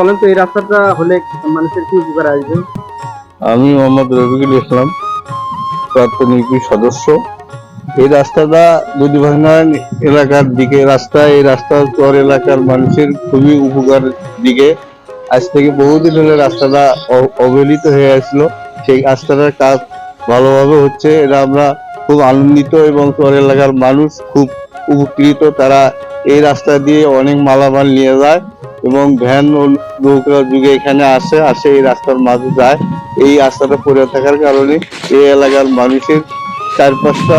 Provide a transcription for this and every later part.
বলেন তো, এই রাস্তাটা হলে মানুষের কি উপকার আসবে? আমি মোহাম্মদ রফিকুল ইসলাম প্রাক্তন ইউপি সদস্য। এই রাস্তাটা দুদিভাঙ্গান এলাকার দিকে রাস্তা, এই রাস্তা চর এলাকার মানুষের খুবই উপকার দিকে। আজ থেকে বহুদিন হলে রাস্তাটা অবহেলিত হয়ে আসলো। সেই রাস্তাটার কাজ ভালোভাবে হচ্ছে। এটা আমরা খুব আনন্দিত এবং চর এলাকার মানুষ খুব উপকৃত। তারা এই রাস্তা দিয়ে অনেক মালামাল নিয়ে যায়। এবং ভ্যান ও নৌকা যুগে এখানে আসে আসে এই রাস্তার মাঝে যায়। এই রাস্তাটা পড়ে থাকার কারণে এই এলাকার মানুষের চার পাঁচটা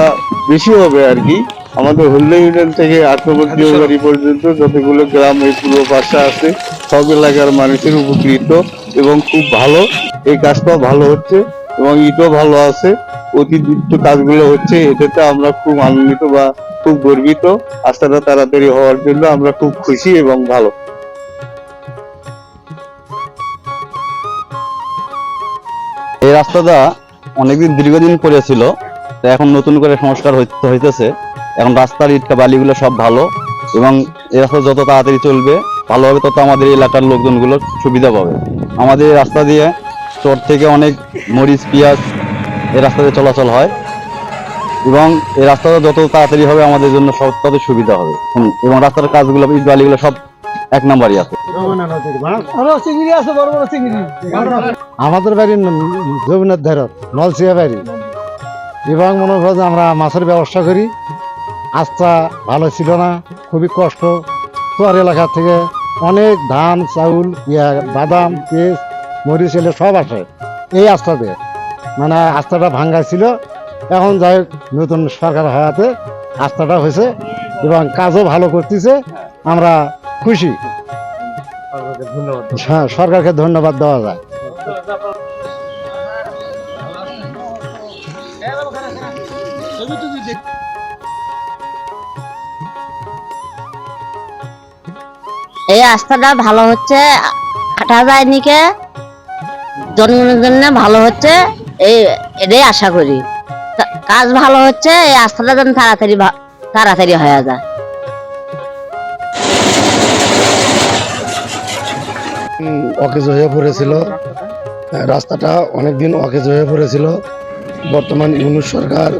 বেশি হবে আর কি। আমাদের হল্লা ইউনিয়ন থেকে আত্মবর্তী বাড়ি পর্যন্ত যতগুলো গ্রাম এই পূর্ব পাশে আছে সব এলাকার মানুষের উপকৃত এবং খুব ভালো। এই কাজটাও ভালো হচ্ছে এবং ইটও ভালো আছে। অতি দ্রুত কাজগুলো হচ্ছে এটাতে আমরা খুব আনন্দিত বা খুব গর্বিত। রাস্তাটা তাড়াতাড়ি হওয়ার জন্য আমরা খুব খুশি এবং ভালো। এই রাস্তাটা অনেকদিন দীর্ঘদিন পরে ছিল, তো এখন নতুন করে সংস্কার হইতে- হইতেছে। এখন রাস্তার ইটকা বালিগুলো সব ভালো এবং এই রাস্তা যত তাড়াতাড়ি চলবে, ভালোভাবে তত আমাদের এলাকার লোকজনগুলো সুবিধা পাবে। আমাদের এই রাস্তা দিয়ে চর থেকে অনেক মরিচ, পেঁয়াজ এই রাস্তা দিয়ে চলাচল হয় এবং এই রাস্তাটা যত তাড়াতাড়ি হবে আমাদের জন্য সব তত সুবিধা হবে। এবং রাস্তার কাজগুলো, ইট বালিগুলো সব এক নাম্বারই আছে। আমাদের বাড়ি জমিনের ধারত, নলসিয়া বাড়ি। এবং মনে করো যে আমরা মাছের ব্যবস্থা করি। আস্থা ভালো ছিল না, খুবই কষ্ট। তোয়ার এলাকা থেকে অনেক ধান, চাউল ইয়া বাদাম, পেঁয়াজ, মরিচ এলে সব আসে এই আস্থাতে। মানে আস্থাটা ভাঙ্গা ছিল। এখন যাই নতুন সরকার হওয়াতে আস্থাটা হয়েছে এবং কাজও ভালো করতেছে। আমরা খুশি। হ্যাঁ সরকারকে ধন্যবাদ দেওয়া যায়। এই রাস্তাটা ভালো হচ্ছে হাঁটা যায় নিকে জনগণের জন্য ভালো হচ্ছে এই এটাই আশা করি। তা- কাজ ভালো হচ্ছে এই রাস্তাটা যেন তাড়াতাড়ি তাড়াতাড়ি হয়ে যায়। অকেজ হয়ে পড়েছিল। রাস্তাটা অনেক দিন অকেজ হয়ে পড়েছিল। বর্তমান ইউনুস সরকার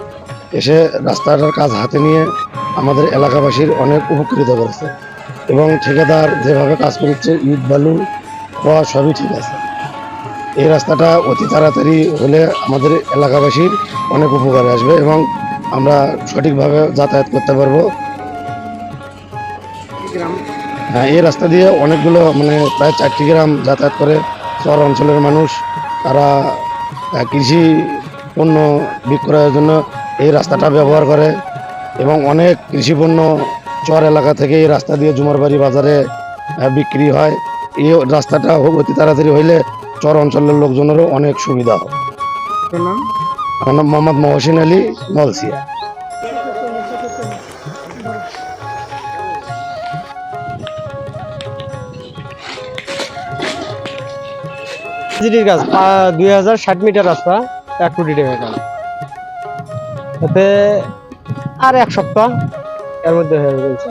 এসে রাস্তাটার কাজ হাতে নিয়ে আমাদের এলাকাবাসীর অনেক উপকৃত করেছে এবং ঠিকাদার যেভাবে কাজ করছে, ইট, বালু হওয়া সবই ঠিক আছে। এই রাস্তাটা অতি তাড়াতাড়ি হলে আমাদের এলাকাবাসীর অনেক উপকারে আসবে এবং আমরা সঠিকভাবে যাতায়াত করতে পারব। এই রাস্তা দিয়ে অনেকগুলো মানে প্রায় চারটি গ্রাম যাতায়াত করে শহর অঞ্চলের মানুষ। তারা কৃষি পণ্য বিক্রয়ের জন্য এই রাস্তাটা ব্যবহার করে এবং অনেক কৃষি পণ্য চর এলাকা থেকে এই রাস্তা দিয়ে জুমারবাড়ি বাজারে বিক্রি হয়। এই রাস্তাটা অতি তাড়াতাড়ি হইলে চর অঞ্চলের লোকজনেরও অনেক সুবিধা হয় আমার নাম মোহাম্মদ মহসিন আলী নলসিয়া। জিডির কাজ দুই হাজার ষাট মিটার রাস্তা, এক কোটি টাকা কাজ এতে আর এক সপ্তাহ এর মধ্যে হয়ে গেছে।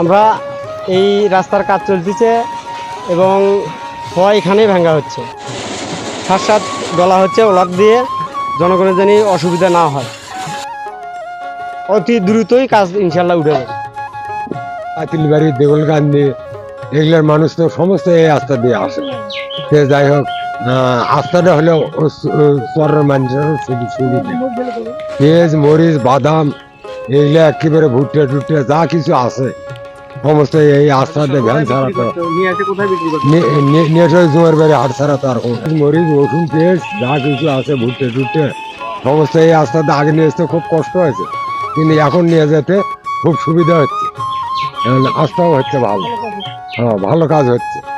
আমরা এই রাস্তার কাজ চলতেছে এবং হওয়া এখানেই ভাঙ্গা হচ্ছে। সাত সাত গলা হচ্ছে ওলার দিয়ে জনগণের জানি অসুবিধা না হয়। অতি দ্রুতই কাজ ইনশাল্লাহ উঠে যাবে। পাতিলবাড়ি দেগলকান্দি এগুলোর মানুষ তো সমস্ত এই রাস্তা দিয়ে আসে। সে যাই হোক আহ, রাস্তাটা হলেও চরের মানুষের সুবি- সুবিধা পেঁয়াজ মরিচ বাদাম এগুলো একেবারে ভুট্টে টুটে যা কিছু আছে। সমস্ত এই রাস্তাতে ভ্যান ছাড়া তো নিয়ে এসে কোথায় বিক্রি করতে নে- নে- নেট হয়ে জোয়ার বাড়ি হাট ছাড়া তো আর মরিচ রসুন পেঁয়াজ যা কিছু আছে ভুট্টে টুটে সমস্ত এই রাস্তাতে আগে নিয়ে আসতে খুব কষ্ট হয়েছে। কিন্তু এখন নিয়ে যেতে খুব সুবিধা হচ্ছে। আস্থাও হচ্ছে ভালো। হ্যাঁ ভালো কাজ হচ্ছে।